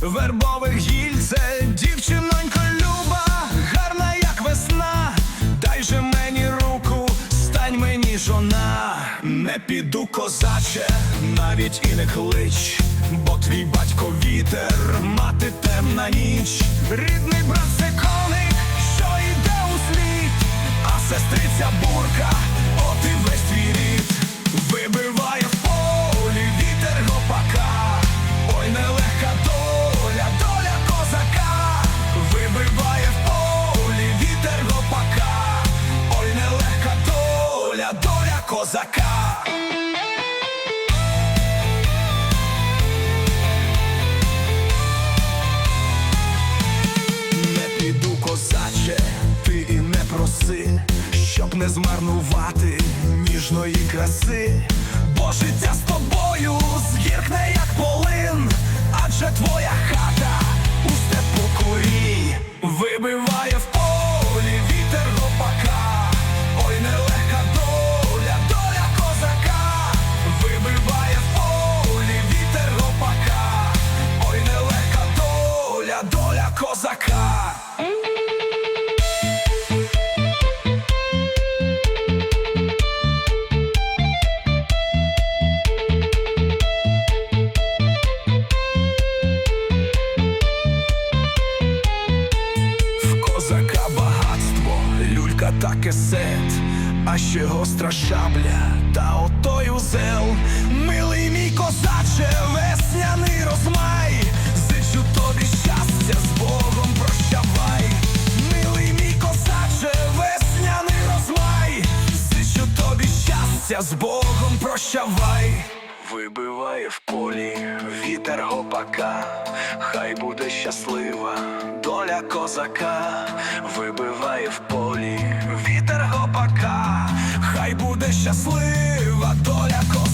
вербових гільце, дівчинонько люба, гарна, як весна. Дай же мені руку, стань мені жона. Не піду, козаче, навіть і не клич, бо твій батько вітер, мати темна ніч, рідний козака. Не піду, козаче, ти і не проси, щоб не змарнувати ніжної краси, бо життя з тобою згіркне, як полин, адже твоя люлька та кесет, а ще гостра шабля та отой узел. Милий мій козаче, весняний розмай, зичу тобі щастя, з Богом прощавай. Милий мій козаче, весняний розмай, зичу тобі щастя, з Богом прощавай. Вибиває в полі вітер гопака, хай буде щаслива доля козака, вибиває щаслива доля козака.